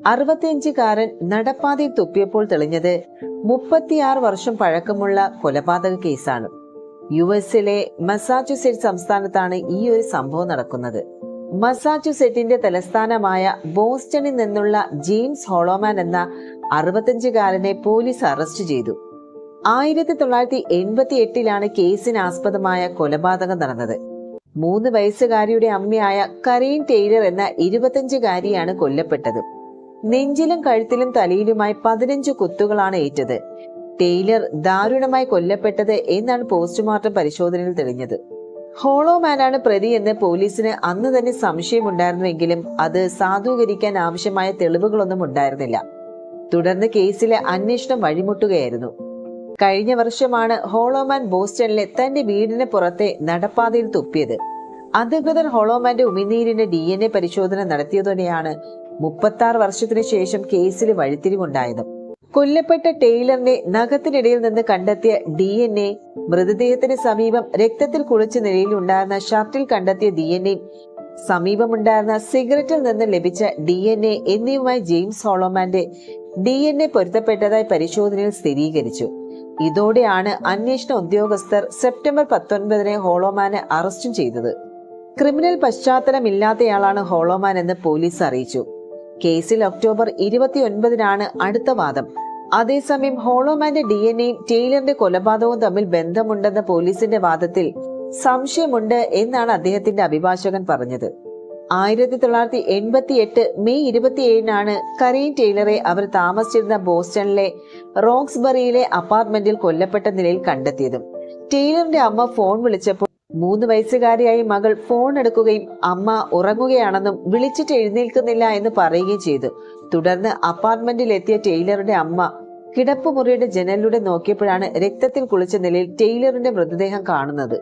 അറുപത്തിയഞ്ചുകാരൻ നടപ്പാതയിൽ തുപ്പിയപ്പോൾ തെളിഞ്ഞത് മുപ്പത്തിയാറ് വർഷം പഴക്കമുള്ള കൊലപാതക കേസാണ്. യു എസിലെ മസാച്ചുസെറ്റ് സംസ്ഥാനത്താണ് ഈ ഒരു സംഭവം നടക്കുന്നത്. മസാച്ചുസെറ്റിന്റെ തലസ്ഥാനമായ ബോസ്റ്റണിൽ നിന്നുള്ള ജെയിംസ് ഹോളോമാൻ എന്ന അറുപത്തഞ്ചുകാരനെ പോലീസ് അറസ്റ്റ് ചെയ്തു. ആയിരത്തി തൊള്ളായിരത്തി എൺപത്തി എട്ടിലാണ് കേസിന് ആസ്പദമായ കൊലപാതകം നടന്നത്. മൂന്ന് വയസ്സുകാരിയുടെ അമ്മയായ കരീൻ ടെയ്ലർ എന്ന ഇരുപത്തഞ്ചുകാരിയാണ് കൊല്ലപ്പെട്ടത്. നെഞ്ചിലും കഴുത്തിലും തലയിലുമായി പതിനഞ്ച് കുത്തുകളാണ് ഏറ്റത്. ടെയ്ലർ ദാരുണമായി കൊല്ലപ്പെട്ടത് എന്നാണ് പോസ്റ്റ്മോർട്ടം പരിശോധനയിൽ തെളിഞ്ഞത്. ഹോളോമാനാണ് പ്രതി എന്ന് പോലീസിന് അന്ന് തന്നെ സംശയമുണ്ടായിരുന്നുവെങ്കിലും അത് സാധൂകരിക്കാൻ ആവശ്യമായ തെളിവുകളൊന്നും ഉണ്ടായിരുന്നില്ല. തുടർന്ന് കേസിലെ അന്വേഷണം വഴിമുട്ടുകയായിരുന്നു. കഴിഞ്ഞ വർഷമാണ് ഹോളോമാൻ ബോസ്റ്റണിലെ തന്റെ വീടിന് പുറത്തെ നടപ്പാതയിൽ തുപ്പിയത്. അധികൃതർ ഹോളോമാന്റെ ഉമിനീരിന്റെ ഡി പരിശോധന നടത്തിയതോടെയാണ് മുപ്പത്തി ആറ് വർഷത്തിനു ശേഷം കേസിൽ വഴിത്തിരിവുണ്ടായതും. കൊല്ലപ്പെട്ട ടെയ്ലറിനെ നഖത്തിനിടയിൽ നിന്ന് കണ്ടെത്തിയ ഡി എൻ എ മൃതദേഹത്തിന് സമീപം രക്തത്തിൽ കുളിച്ച നിലയിൽ ഉണ്ടായിരുന്ന ഷർട്ടിൽ കണ്ടെത്തിയ ഡി എൻ എ സമീപമുണ്ടായിരുന്ന സിഗരറ്റിൽ നിന്ന് ലഭിച്ച ഡി എൻ എ എന്നിവയുമായി ജെയിംസ് ഹോളോമാന്റെ ഡി എൻ എ പൊരുത്തപ്പെട്ടതായി പരിശോധനയിൽ സ്ഥിരീകരിച്ചു. ഇതോടെയാണ് അന്വേഷണ ഉദ്യോഗസ്ഥർ സെപ്റ്റംബർ പത്തൊൻപതിന് ഹോളോമാനെ അറസ്റ്റും ചെയ്തത്. ക്രിമിനൽ പശ്ചാത്തലമില്ലാത്തയാളാണ് ഹോളോമാൻ എന്ന് പോലീസ് അറിയിച്ചു. കേസിൽ ഒക്ടോബർ ഇരുപത്തിയൊൻപതിനാണ് അടുത്ത വാദം. അതേസമയം ഹോളോമാന്റെ ഡി എൻ എയും ടെയ്ലറിന്റെ കൊലപാതകവും തമ്മിൽ ബന്ധമുണ്ടെന്ന പോലീസിന്റെ വാദത്തിൽ സംശയമുണ്ട് എന്നാണ് അദ്ദേഹത്തിന്റെ അഭിഭാഷകൻ പറഞ്ഞത്. ആയിരത്തി തൊള്ളായിരത്തി എൺപത്തി എട്ട് മെയ് ഇരുപത്തിയേഴിനാണ് കരീൻ ടെയ്ലറെ അവർ താമസിച്ചിരുന്ന ബോസ്റ്റണിലെ റോക്സ്ബറിയിലെ അപ്പാർട്ട്മെന്റിൽ കൊല്ലപ്പെട്ട നിലയിൽ കണ്ടെത്തിയതും. ടെയ്ലറിന്റെ അമ്മ ഫോൺ വിളിച്ചപ്പോൾ മൂന്ന് വയസ്സുകാരിയായി മകൾ ഫോൺ എടുക്കുകയും അമ്മ ഉറങ്ങുകയാണെന്നും വിളിച്ചിട്ട് എഴുന്നേൽക്കുന്നില്ല എന്ന് പറയുകയും ചെയ്തു. തുടർന്ന് അപ്പാർട്ട്മെന്റിൽ എത്തിയ ടെയ്ലറുടെ അമ്മ കിടപ്പുമുറിയുടെ ജനലിലൂടെ നോക്കിയപ്പോഴാണ് രക്തത്തിൽ കുളിച്ച നിലയിൽ ടെയ്ലറിന്റെ മൃതദേഹം കാണുന്നത്.